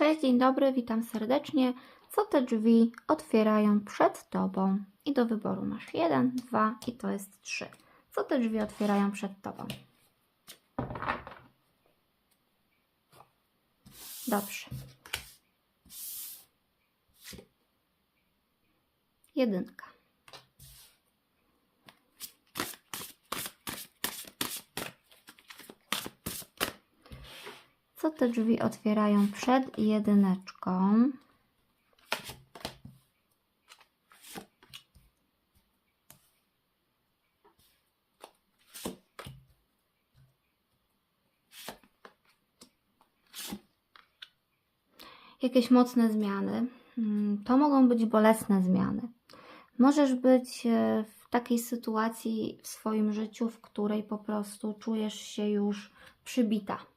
Cześć, dzień dobry, witam serdecznie. Co te drzwi otwierają przed Tobą? I do wyboru masz jeden, dwa i to jest trzy. Co te drzwi otwierają przed Tobą? Dobrze. Jedynka. Te drzwi otwierają przed jedyneczką? Jakieś mocne zmiany. Mm, To mogą być bolesne zmiany. Możesz być e, w takiej sytuacji w swoim życiu, w której po prostu czujesz się już przybita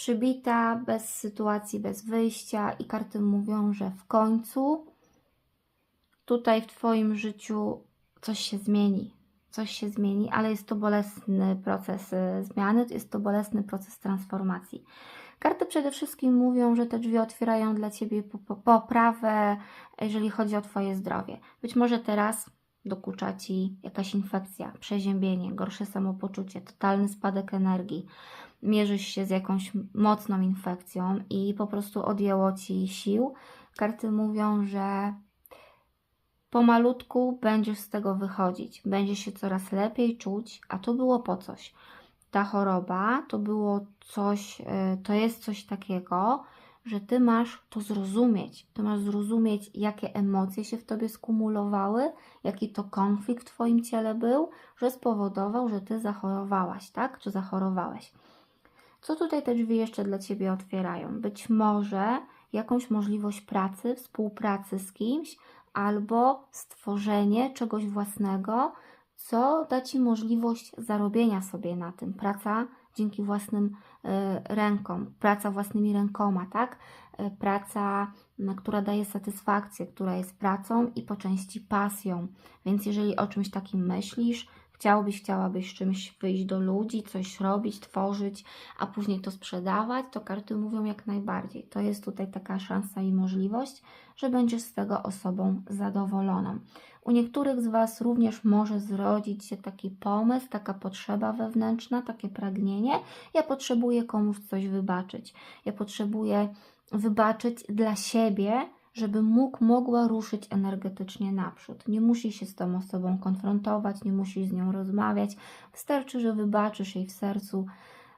przybita, bez sytuacji, bez wyjścia, i karty mówią, że w końcu tutaj w Twoim życiu coś się zmieni. Coś się zmieni, ale jest to bolesny proces y, zmiany, jest to bolesny proces transformacji. Karty przede wszystkim mówią, że te drzwi otwierają dla Ciebie po- po- poprawę, jeżeli chodzi o Twoje zdrowie. Być może teraz dokucza Ci jakaś infekcja, przeziębienie, gorsze samopoczucie, totalny spadek energii mierzysz się z jakąś mocną infekcją i po prostu odjęło ci sił, karty mówią, że pomalutku będziesz z tego wychodzić, będziesz się coraz lepiej czuć, a to było po coś. Ta choroba to było coś, y, to jest coś takiego, że ty masz to zrozumieć. Ty masz zrozumieć, jakie emocje się w tobie skumulowały, jaki to konflikt w twoim ciele był, że spowodował, że ty zachorowałaś, tak? Czy zachorowałeś. Co tutaj te drzwi jeszcze dla Ciebie otwierają? Być może jakąś możliwość pracy, współpracy z kimś, albo stworzenie czegoś własnego, co da Ci możliwość zarobienia sobie na tym. Praca dzięki własnym y, rękom, praca własnymi rękoma, tak? Y, praca, m, która daje satysfakcję, która jest pracą i po części pasją. Więc jeżeli o czymś takim myślisz, chciałbyś, chciałabyś czymś wyjść do ludzi, coś robić, tworzyć, a później to sprzedawać, to karty mówią jak najbardziej. To jest tutaj taka szansa i możliwość, że będziesz z tego osobą zadowoloną. U niektórych z Was również może zrodzić się taki pomysł, taka potrzeba wewnętrzna, takie pragnienie. Ja potrzebuję komuś coś wybaczyć. Ja potrzebuję wybaczyć dla siebie, żeby mógł, mogła ruszyć energetycznie naprzód. Nie musi się z tą osobą konfrontować, nie musi z nią rozmawiać. Wystarczy, że wybaczysz jej w sercu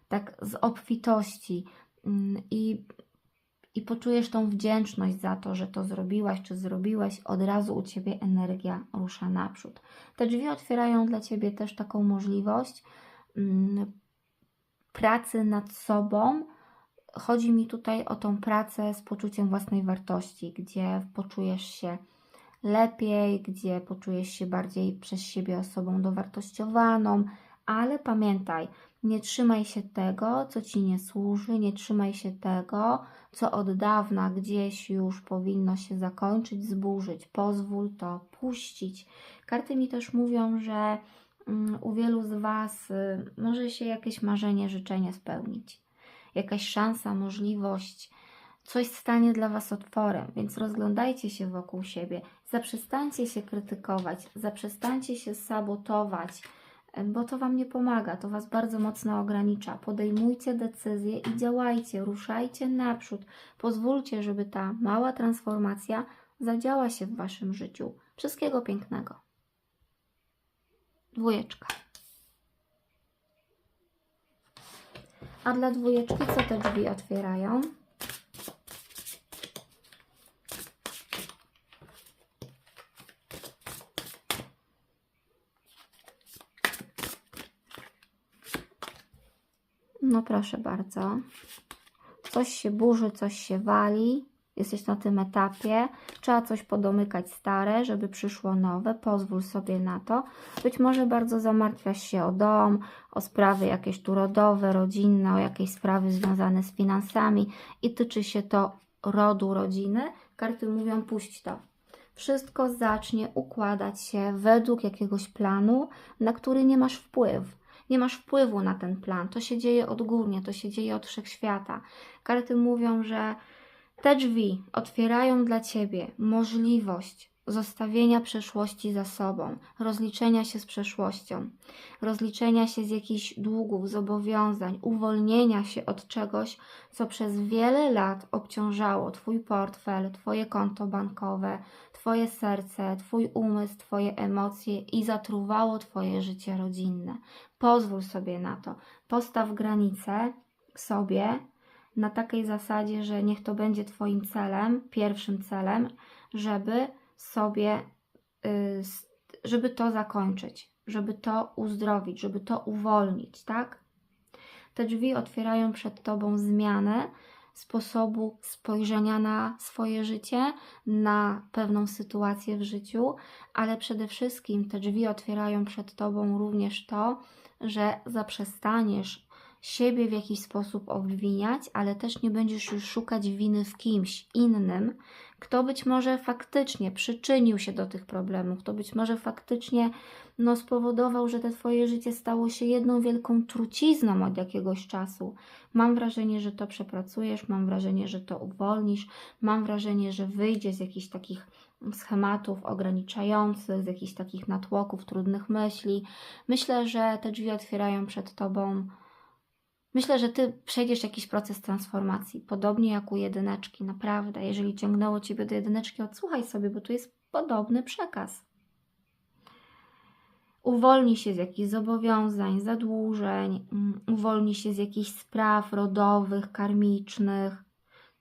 tak z obfitości mm, i, i poczujesz tą wdzięczność za to, że to zrobiłaś czy zrobiłeś, od razu u Ciebie energia rusza naprzód. Te drzwi otwierają dla Ciebie też taką możliwość mm, pracy nad sobą, chodzi mi tutaj o tą pracę z poczuciem własnej wartości, gdzie poczujesz się lepiej, gdzie poczujesz się bardziej przez siebie osobą dowartościowaną, ale pamiętaj, nie trzymaj się tego, co ci nie służy, nie trzymaj się tego, co od dawna gdzieś już powinno się zakończyć, zburzyć. Pozwól to puścić. Karty mi też mówią, że mm, u wielu z Was y, może się jakieś marzenie, życzenie spełnić jakaś szansa, możliwość, coś stanie dla Was otworem, więc rozglądajcie się wokół siebie, zaprzestańcie się krytykować, zaprzestańcie się sabotować, bo to Wam nie pomaga, to Was bardzo mocno ogranicza. Podejmujcie decyzje i działajcie, ruszajcie naprzód. Pozwólcie, żeby ta mała transformacja zadziała się w Waszym życiu. Wszystkiego pięknego. Dwójeczka. A dla dwójeczki co te drzwi otwierają? No proszę bardzo. Coś się burzy, coś się wali. Jesteś na tym etapie. Trzeba coś podomykać stare, żeby przyszło nowe. Pozwól sobie na to. Być może bardzo zamartwiasz się o dom, o sprawy jakieś tu rodowe, rodzinne, o jakieś sprawy związane z finansami i tyczy się to rodu, rodziny. Karty mówią puść to. Wszystko zacznie układać się według jakiegoś planu, na który nie masz wpływu. Nie masz wpływu na ten plan. To się dzieje odgórnie, to się dzieje od wszechświata. Karty mówią, że Te drzwi otwierają dla Ciebie możliwość zostawienia przeszłości za sobą, rozliczenia się z przeszłością, rozliczenia się z jakichś długów, zobowiązań, uwolnienia się od czegoś, co przez wiele lat obciążało Twój portfel, Twoje konto bankowe, Twoje serce, Twój umysł, Twoje emocje i zatruwało Twoje życie rodzinne. Pozwól sobie na to. Postaw granice sobie na takiej zasadzie, że niech to będzie Twoim celem, pierwszym celem, żeby sobie, y, żeby to zakończyć, żeby to uzdrowić, żeby to uwolnić, tak? Te drzwi otwierają przed Tobą zmianę sposobu spojrzenia na swoje życie, na pewną sytuację w życiu, ale przede wszystkim te drzwi otwierają przed Tobą również to, że zaprzestaniesz siebie w jakiś sposób obwiniać, ale też nie będziesz już szukać winy w kimś innym, kto być może faktycznie przyczynił się do tych problemów, kto być może faktycznie no, spowodował, że te Twoje życie stało się jedną wielką trucizną od jakiegoś czasu. Mam wrażenie, że to przepracujesz, mam wrażenie, że to uwolnisz, mam wrażenie, że wyjdzie z jakichś takich schematów ograniczających, z jakichś takich natłoków, trudnych myśli. Myślę, że te drzwi otwierają przed Tobą. Myślę, że Ty przejdziesz jakiś proces transformacji, podobnie jak u jedyneczki, naprawdę. Jeżeli ciągnęło Ciebie do jedyneczki, odsłuchaj sobie, bo tu jest podobny przekaz. Uwolnij się z jakichś zobowiązań, zadłużeń, mm, uwolnij się z jakichś spraw rodowych, karmicznych.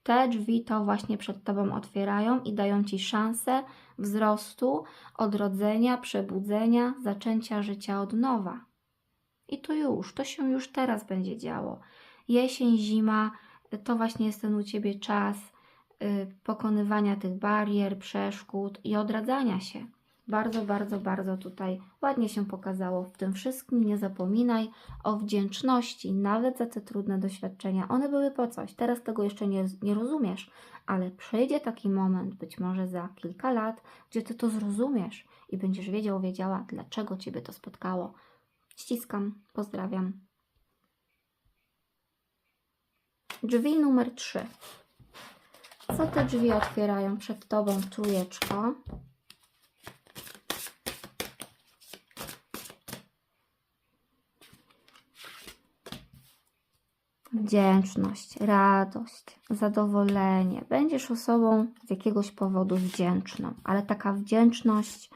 Te drzwi to właśnie przed Tobą otwierają i dają Ci szansę wzrostu, odrodzenia, przebudzenia, zaczęcia życia od nowa. I to już, to się już teraz będzie działo. Jesień, zima, to właśnie jest ten u Ciebie czas y, pokonywania tych barier, przeszkód i odradzania się. Bardzo, bardzo, bardzo tutaj ładnie się pokazało w tym wszystkim. Nie zapominaj o wdzięczności, nawet za te trudne doświadczenia. One były po coś. Teraz tego jeszcze nie, nie rozumiesz, ale przyjdzie taki moment, być może za kilka lat, gdzie Ty to zrozumiesz i będziesz wiedział, wiedziała, dlaczego Ciebie to spotkało. Ściskam, pozdrawiam. Drzwi numer 3. Co te drzwi otwierają przed Tobą, trójeczko? Wdzięczność, radość, zadowolenie. Będziesz osobą z jakiegoś powodu wdzięczną, ale taka wdzięczność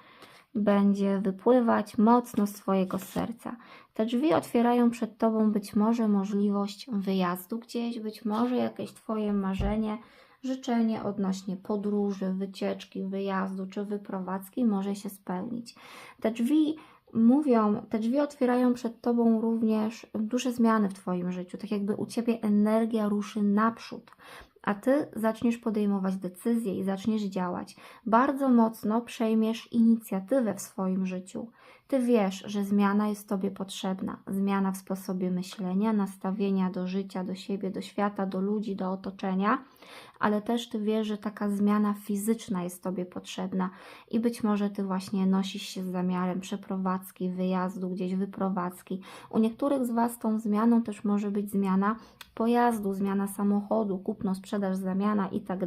będzie wypływać mocno z Twojego serca. Te drzwi otwierają przed Tobą być może możliwość wyjazdu gdzieś, być może jakieś Twoje marzenie, życzenie odnośnie podróży, wycieczki, wyjazdu czy wyprowadzki może się spełnić. Te drzwi mówią, te drzwi otwierają przed Tobą również duże zmiany w Twoim życiu, tak jakby u Ciebie energia ruszy naprzód, a Ty zaczniesz podejmować decyzje i zaczniesz działać. Bardzo mocno przejmiesz inicjatywę w swoim życiu. Ty wiesz, że zmiana jest Tobie potrzebna. Zmiana w sposobie myślenia, nastawienia do życia, do siebie, do świata, do ludzi, do otoczenia, ale też Ty wiesz, że taka zmiana fizyczna jest Tobie potrzebna i być może Ty właśnie nosisz się z zamiarem przeprowadzki, wyjazdu, gdzieś wyprowadzki. U niektórych z Was tą zmianą też może być zmiana pojazdu, zmiana samochodu, kupno, sprzedaż, zamiana i tak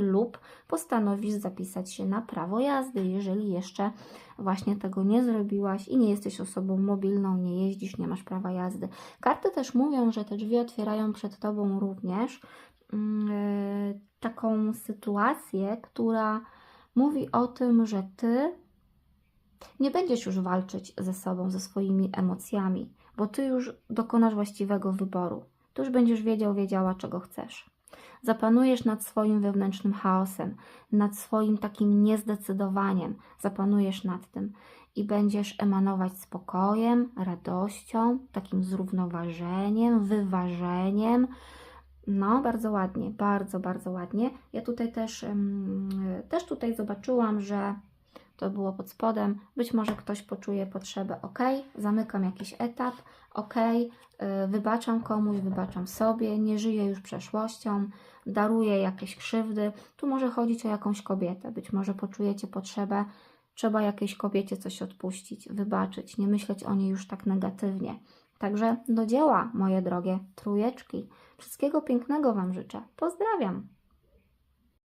lub postanowisz zapisać się na prawo jazdy, jeżeli jeszcze właśnie tego nie zrobiłaś i nie jesteś osobą mobilną, nie jeździsz, nie masz prawa jazdy. Karty też mówią, że te drzwi otwierają przed Tobą również e, taką sytuację, która mówi o tym, że Ty nie będziesz już walczyć ze sobą, ze swoimi emocjami, bo Ty już dokonasz właściwego wyboru. Ty już będziesz wiedział, wiedziała, czego chcesz. Zapanujesz nad swoim wewnętrznym chaosem, nad swoim takim niezdecydowaniem, zapanujesz nad tym i będziesz emanować spokojem, radością, takim zrównoważeniem, wyważeniem. No, bardzo ładnie, bardzo, bardzo ładnie. Ja tutaj też, też tutaj zobaczyłam, że to było pod spodem. Być może ktoś poczuje potrzebę, ok, zamykam jakiś etap, ok, wybaczam komuś, wybaczam sobie, nie żyję już przeszłością, daruję jakieś krzywdy. Tu może chodzić o jakąś kobietę, być może poczujecie potrzebę, trzeba jakiejś kobiecie coś odpuścić, wybaczyć, nie myśleć o niej już tak negatywnie. Także do dzieła, moje drogie trójeczki. Wszystkiego pięknego Wam życzę. Pozdrawiam.